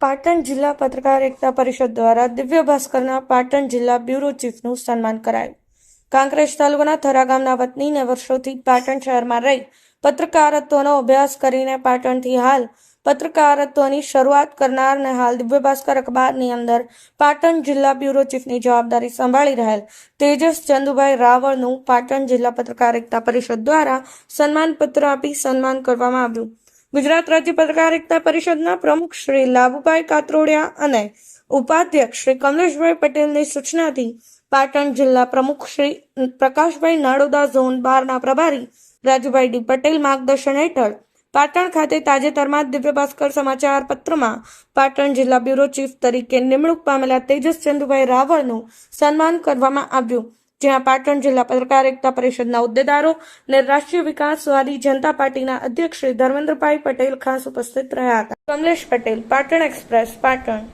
પાટણ જિલ્લા પત્રકાર એકતા પરિષદ દ્વારા દિવ્ય ભાસ્કરના પાટણ જિલ્લા બ્યુરો ચીફનું સન્માન કરાયું. કાંકરેજ તાલુકાના થરા ગામના વતનીને વર્ષોથી પાટણ શહેરમાં રહી પત્રકારત્વનો અભ્યાસ કરીને પાટણથી હાલ પત્રકારત્વની શરૂઆત કરનારને હાલ દિવ્ય ભાસ્કર અખબારની અંદર પાટણ જિલ્લા બ્યુરો ચીફની જવાબદારી સંભાળી રહેલ તેજસ ચંદુભાઈ રાવળનું પાટણ જિલ્લા પત્રકાર એકતા પરિષદ દ્વારા સન્માનપત્ર આપી સન્માન કરવામાં આવ્યું. ગુજરાત રાજ્ય પત્રકારિતા પરિષદના પ્રમુખ શ્રી લાભુભાઈ કાતરોડિયા અને ઉપાધ્યક્ષ શ્રી કમલેશભાઈ પટેલની સૂચનાથી પાટણ જિલ્લા પ્રમુખ શ્રી પ્રકાશભાઈ નાડોદા ઝોન બારના પ્રભારી રાજુભાઈ ડી પટેલ માર્ગદર્શન હેઠળ પાટણ ખાતે તાજેતરમાં દિવ્ય ભાસ્કર સમાચાર પત્રમાં પાટણ જિલ્લા બ્યુરો ચીફ તરીકે નિમણૂક પામેલા તેજસ ચંદુભાઈ રાવળનું સન્માન કરવામાં આવ્યું. જ્યાં પાટણ જિલ્લા પત્રકાર એકતા પરિષદના હોદ્દેદારો અને રાષ્ટ્રીય વિકાસવાદી જનતા પાર્ટીના અધ્યક્ષ શ્રી ધર્મેન્દ્રભાઈ પટેલ ખાસ ઉપસ્થિત રહ્યા હતા. કમલેશ પટેલ, પાટણ એક્સપ્રેસ, પાટણ.